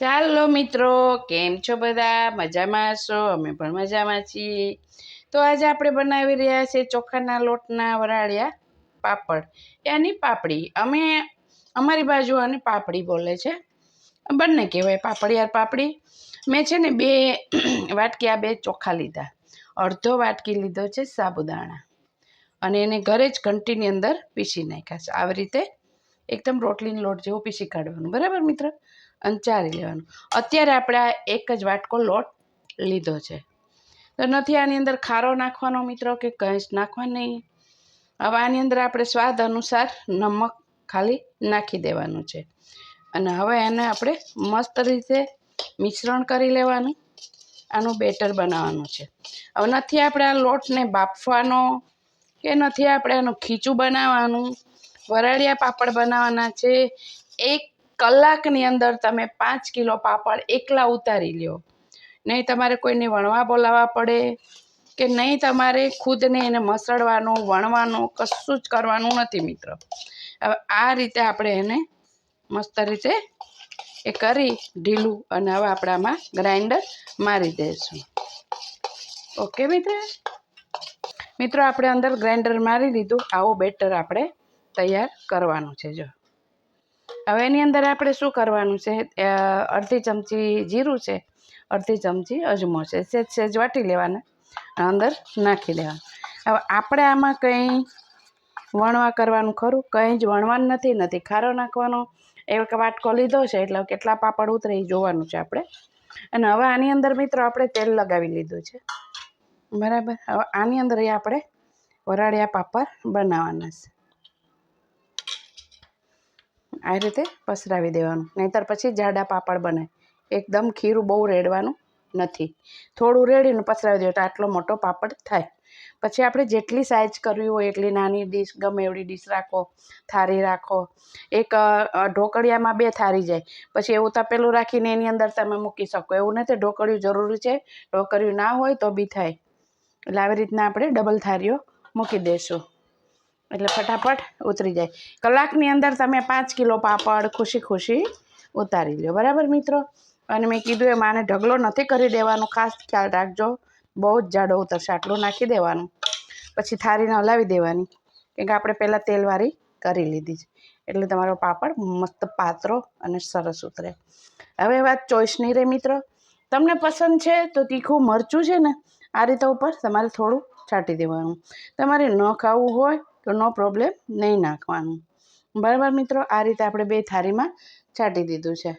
ચાલો મિત્રો, કેમ છો બધા? મજામાં છો અમે પણ મજામાં છીએ. તો આજે આપણે બનાવી રહ્યા છીએ ચોખાના લોટના વરાળિયા પાપડ એની પાપડી. અમે અમારી બાજુ આને પાપડી બોલે છે. બંને કહેવાય પાપડિયાર પાપડી. મેં છે ને બે વાટકી આ બે ચોખા લીધા. અડધો વાટકી લીધો છે સાબુદાણા. અને એને ઘરે જ ઘંટીની અંદર પીસી નાખ્યા છે. આવી રીતે એકદમ રોટલીનો લોટ જેવો પીસી કાઢવાનું. બરાબર મિત્ર? અને ચારી લેવાનું. અત્યારે આપણે આ એક જ વાટકો લોટ લીધો છે. તો નથી આની અંદર ખારો નાખવાનો મિત્રો કે કંઈ જ નાખવા નહીં. હવે આની અંદર આપણે સ્વાદ અનુસાર નમક ખાલી નાખી દેવાનું છે. અને હવે એને આપણે મસ્ત રીતે મિશ્રણ કરી લેવાનું. આનું બેટર બનાવવાનું છે. હવે નથી આપણે આ લોટને બાફવાનો કે નથી આપણે આનું ખીચું બનાવવાનું. વરાળિયા પાપડ બનાવવાના છે. એક કલાકની અંદર તમે પાંચ કિલો પાપડ એકલા ઉતારી લ્યો. નહીં તમારે કોઈને વણવા બોલાવવા પડે કે નહીં તમારે ખુદને એને મસળવાનું, વણવાનું, કશું જ કરવાનું નથી મિત્ર. હવે આ રીતે આપણે એને મસ્ત રીતે એ કરી ઢીલું અને હવે આપણે આમાં ગ્રાઇન્ડર મારી દઈશું. ઓકે મિત્ર? મિત્રો, આપણે અંદર ગ્રાઇન્ડર મારી દીધું. આવો બેટર આપણે તૈયાર કરવાનું છે જો. હવે એની અંદર આપણે શું કરવાનું છે? અડધી ચમચી જીરું છે, અડધી ચમચી અજમો છે, સેજ સેજ વાટી લેવાના, અંદર નાખી દેવાનું. હવે આપણે આમાં કંઈ વણવા કરવાનું ખરું? કંઈ જ વણવાનું નથી નથી. ખારો નાખવાનો એક વાટકો લીધો છે, એટલે કેટલા પાપડ ઉતરે એ જોવાનું છે આપણે. અને હવે આની અંદર મિત્રો આપણે તેલ લગાવી લીધું છે. બરાબર? હવે આની અંદર એ આપણે વરાળિયા પાપડ બનાવવાના છે. આ રીતે પસરાવી દેવાનું. નહીંતર પછી જાડા પાપડ બને. એકદમ ખીરું બહુ રેડવાનું નથી. થોડું રેડીને પસરાવી દેવું તો આટલો મોટો પાપડ થાય. પછી આપણે જેટલી સાઇઝ કરવી હોય, એટલી નાની ડીશ ગમે એવડી ડીશ રાખો થાળી રાખો. એક ઢોકળિયામાં બે થાળી જાય. પછી એવું તપેલું રાખીને એની અંદર તમે મૂકી શકો. એવું નથી ઢોકળિયું જરૂરી છે. ઢોકળિયું ના હોય તો બી થાય. એટલે આવી રીતના આપણે ડબલ થાળીઓ મૂકી દઈશું એટલે ફટાફટ ઉતરી જાય. કલાકની અંદર તમે પાંચ કિલો પાપડ ખુશી ખુશી ઉતારી લો બરાબર મિત્રો? અને મેં કીધું એ માને ઢગલો નથી કરી દેવાનો. ખાસ ખ્યાલ રાખજો. બહુ જ જાડો ઉતરશે. આટલું નાખી દેવાનું. પછી થારીને હલાવી દેવાની. કેમ કે આપણે પહેલાં તેલવાળી કરી લીધી છે. એટલે તમારો પાપડ મસ્ત પાતળો અને સરસ ઉતરે. હવે વાત ચોઈસની રે મિત્રો. તમને પસંદ છે તો તીખું મરચું છે ને, આ રીતે ઉપર તમારે થોડું છાંટી દેવાનું. તમારે ન ખાવું હોય તો નો પ્રોબ્લેમ નહીં નાખવાનું. બરાબર મિત્રો, આ રીતે આપણે બે થાળીમાં છાંટી દીધું છે.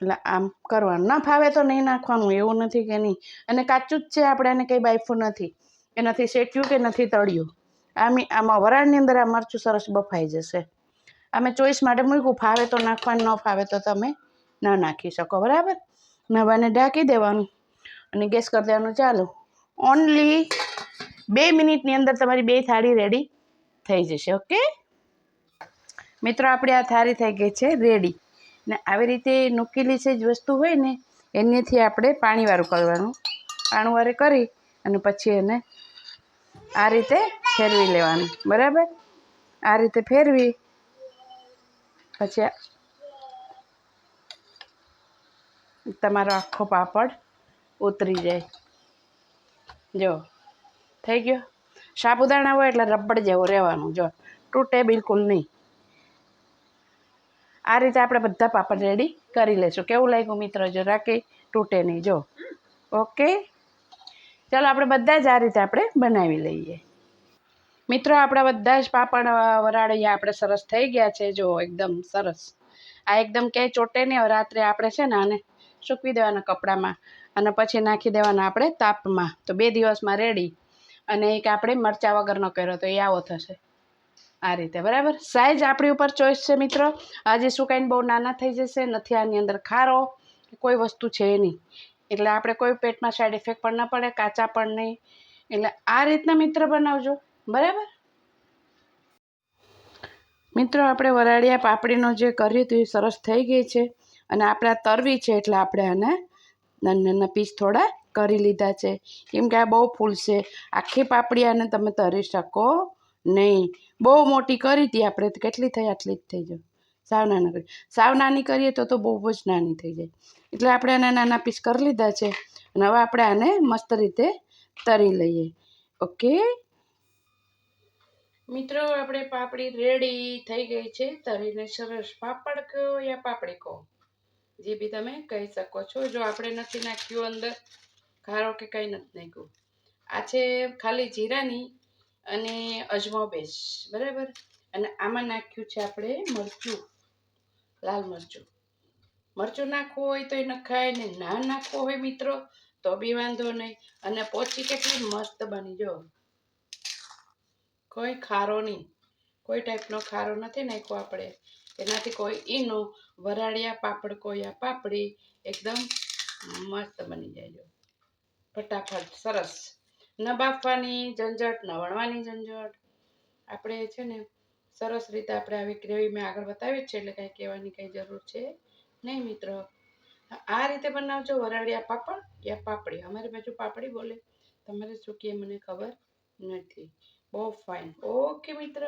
એટલે આમ કરવાનું. ના ફાવે તો નહીં નાખવાનું, એવું નથી કે નહીં. અને કાચું જ છે આપણે, એને કંઈ બાઇફું નથી. કે નથી શેક્યું કે નથી તળ્યું. આમ આમાં વરાળની અંદર આ મરચું સરસ બફાઈ જશે. અમે ચોઈસ માટે મૂક્યું, ફાવે તો નાખવાનું, ન ફાવે તો તમે ન નાખી શકો. બરાબર? નવાને ઢાંકી દેવાનું અને ગેસ કરી દેવાનું ચાલુ. ઓનલી બે મિનિટની અંદર તમારી બે થાળી રેડી થઈ જશે, ઓકે? મિત્રો, આપણી આ થાળી થઈ ગઈ છે, રેડી. ને આવી રીતે નૂકેલી છે જ વસ્તુ હોય ને, એનેથી આપણે પાણીવાળું કરવાનું. પાણીવાળું કરી અને પછી એને આ રીતે ફેરવી લેવાનું, બરાબર? આ રીતે ફેરવી, પછી તમારો આખો પાપડ ઉતરી જાય. જો, થઈ ગયો? સાબુદાણા હોય એટલે રબડ જેવો રહેવાનું જો. તૂટે બિલકુલ નહીં. આ રીતે આપણે બધા પાપડ રેડી કરી લઈશું કેવું લાગ્યું મિત્ર? જો રાખી તૂટે નહીં જો. ઓકે? ચાલો આપણે બધા જ આ રીતે આપણે બનાવી લઈએ. મિત્રો આપણા બધા જ પાપડ અ, વરાળિયા આપણે સરસ થઈ ગયા છે. જો એકદમ સરસ. આ એકદમ ક્યાંય ચોટે નહીં રાત્રે આપણે છે ને આને સૂકવી દેવાના કપડામાં અને પછી નાખી દેવાના આપણે તાપમાં. તો બે દિવસમાં રેડી અને એક આપણે મરચાં વગરનો કર્યો તો એ આવો થશે. આ રીતે, બરાબર? સાઈઝ આપણી ઉપર ચોઈસ છે મિત્રો. આજે સુકાઈને બહુ નાના થઈ જશે, નથી આની અંદર ખારો, કોઈ વસ્તુ છે નહીં. એટલે આપણે કોઈ પેટમાં સાઈડ ઇફેક્ટ પણ ન પડે, કાચા પણ નહીં. એટલે આ રીતના મિત્ર બનાવજો, બરાબર? મિત્રો, આપણે વરાળિયા પાપડીનું જે કર્યું હતું એ સરસ થઈ ગઈ છે. અને આપણે તરવી છે એટલે આપણે આને નાના નાના પીસ થોડા કરી લીધા છે. કેમ કે આ બહુ ફૂલશે આખી પાપડી આને તમે તરી શકો નહીં. બહુ મોટી કરી હતી આપણે કેટલી થઈ? આટલી જ થઈ જાય. સાવ નાના કરી. સાવ નાની કરીએ તો તો બહુ જ નાની થઈ જાય. એટલે આપણે આના નાના પીસ કરી લીધા છે. અને હવે આપણે આને મસ્ત રીતે તરી લઈએ. ઓકે? મિત્રો, આપણે પાપડી રેડી થઈ ગઈ છે. તરીને સરસ પાપડ કહો યા પાપડી કહો જે બી તમે કહી શકો છો. જો આપણે નથી નાખ્યું અંદર ખારો કે કંઈ નથી નાખ્યું. આ છે ખાલી જીરાની અને અજમો બેસ બરાબર? અને આમાં નાખ્યું છે આપણે મરચું, લાલ મરચું. મરચું નાખવું હોય તો એ નખાય ને ના નાખવું હોય મિત્રો, તો બી વાંધો નહીં. અને પોચી કેટલી મસ્ત બની જો. કોઈ ખારો નહીં. કોઈ ટાઈપનો ખારો નથી નાખ્યો આપણે. એનાથી કોઈ ઈનો વરાળિયા પાપડ કોયા પાપડી એકદમ મસ્ત બની જાય જો. ફટાફટ, સરસ. ન બાફવાની ઝંઝટ ન વણવાની ઝંઝટ. આપણે છે ને, સરસ રીતે આપણે આવી ગ્રેવી મેં આગળ બતાવી છે, એટલે કાંઈ કહેવાની કંઈ જરૂર છે નહીં મિત્રો. આ રીતે બનાવજો, વરાળિયા પાપડ યા પાપડી. અમારી બાજુ પાપડી બોલે. તમારે શું કહે મને ખબર નથી. બહુ ફાઇન ઓકે મિત્ર.